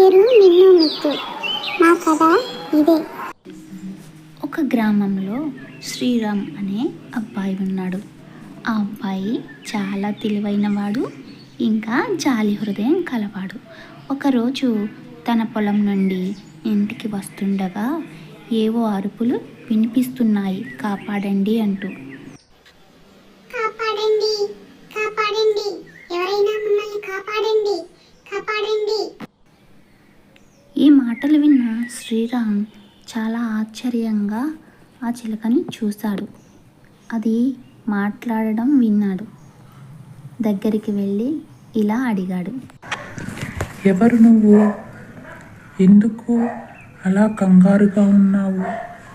పేరు నిన్ను మిత్తు మా కథ ఇదే. ఒక గ్రామంలో శ్రీరామ్ అనే అబ్బాయి ఉన్నాడు. ఆ అబ్బాయి చాలా తెలివైనవాడు ఇంకా జాలి హృదయం కలవాడు. ఒకరోజు తన పొలం నుండి ఇంటికి వస్తుండగా ఏవో అరుపులు వినిపిస్తున్నాయి కాపాడండి అంటూ కాపాడండి కాపాడండి ఎవరైనా మమ్మల్ని కాపాడండి కాపాడండి ఈ మాటలు విన్న శ్రీరామ్ చాలా ఆశ్చర్యంగా ఆ చిలకని చూశాడు. అది మాట్లాడడం విన్నాడు. దగ్గరికి వెళ్ళి ఇలా అడిగాడు. ఎవరు నువ్వు? ఎందుకు అలా కంగారుగా ఉన్నావు?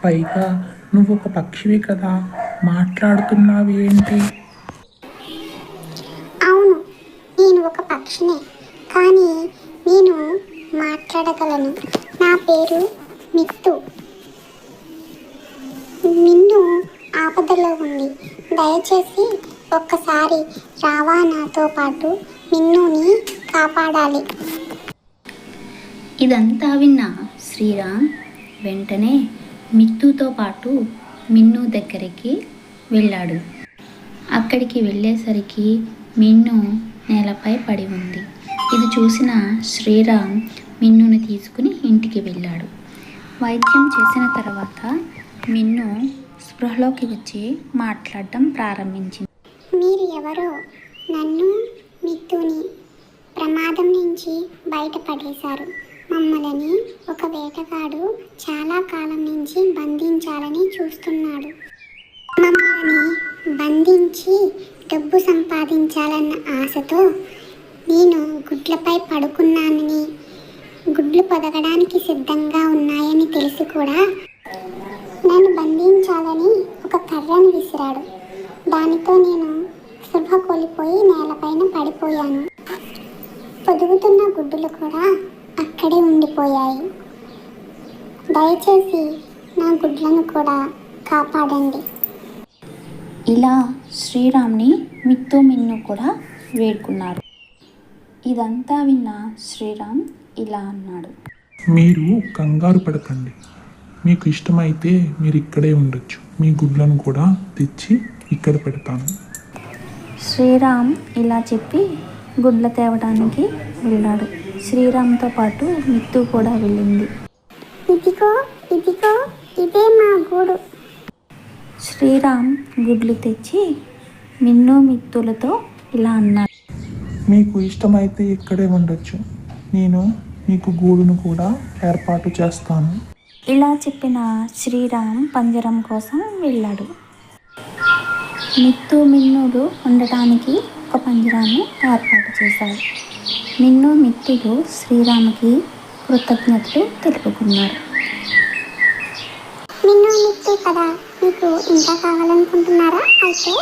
పైగా నువ్వు ఒక పక్షివి కదా మాట్లాడుతున్నావు ఏంటి? అవును నేను ఒక పక్షినే. కానీ నేను మాట్లాడగలను. నా పేరు మిత్తు. నిన్ను ఆపదలో ఉంది. దయచేసి ఒక్కసారి రావా నాతో పాటు. మిన్నుని కాపాడాలి. ఇదంతా విన్న శ్రీరామ్ వెంటనే మిత్తుతో పాటు మిన్ను దగ్గరికి వెళ్ళాడు. అక్కడికి వెళ్ళేసరికి మిన్ను నేలపై పడి ఉంది. ఇది చూసిన శ్రీరామ్ మిన్నును తీసుకుని ఇంటికి వెళ్ళాడు. వైద్యం చేసిన తర్వాత మిన్ను స్పృహలోకి వచ్చి మాట్లాడడం ప్రారంభించింది. మీరు ఎవరో నన్ను మిత్తుని ప్రమాదం నుంచి బయటపడేశారు. మమ్మల్ని ఒక వేటగాడు చాలా కాలం నుంచి బంధించాలని చూస్తున్నాడు. మమ్మల్ని బంధించి డబ్బు సంపాదించాలన్న ఆశతో నేను గుడ్లపై పడుకున్నానని గుడ్లు పొదగడానికి సిద్ధంగా ఉన్నాయని తెలిసి కూడా నన్ను బంధించాలని ఒక కర్రను విసిరాడు. దానితో నేను శుభ కోల్పోయి నేలపైన పడిపోయాను. పొదుగుతున్న గుడ్డులు కూడా అక్కడే ఉండిపోయాయి. దయచేసి నా గుడ్లను కూడా కాపాడండి. ఇలా శ్రీరామ్ని మిత్తు మిన్ను కూడా వేడుకున్నారు. ఇదంతా విన్న శ్రీరామ్ ఇలా అన్నాడు. మీరు కంగారు పడకండి. మీకు ఇష్టమైతే మీరు ఇక్కడే ఉండొచ్చు. మీ గుడ్లను కూడా తెచ్చి ఇక్కడ పెడతాను. శ్రీరామ్ ఇలా చెప్పి గుడ్ల తేవడానికి వెళ్ళాడు. శ్రీరామ్తో పాటు మిత్తు కూడా వెళ్ళింది. ఇదిగో ఇదిగో ఇదే మా గూడు. శ్రీరామ్ గుడ్లు తెచ్చి మిన్ను మిత్తులతో ఇలా అన్నాడు. మీకు ఇష్టమైతే ఇక్కడే ఉండొచ్చు. నేను మీకు గూడును కూడా ఏర్పాటు చేస్తాను. ఇలా చెప్పిన శ్రీరామ్ పంజరం కోసం వెళ్ళాడు. మిత్తు మిన్నులు ఉండటానికి ఒక పంజరాన్ని ఏర్పాటు చేశాడు. మిన్ను మిత్తులు శ్రీరామ్కి కృతజ్ఞతలు తెలుపుకున్నారు. నిన్ను మిత్తు కదా మీకు ఇంకా కావాలనుకుంటున్నారా? అయితే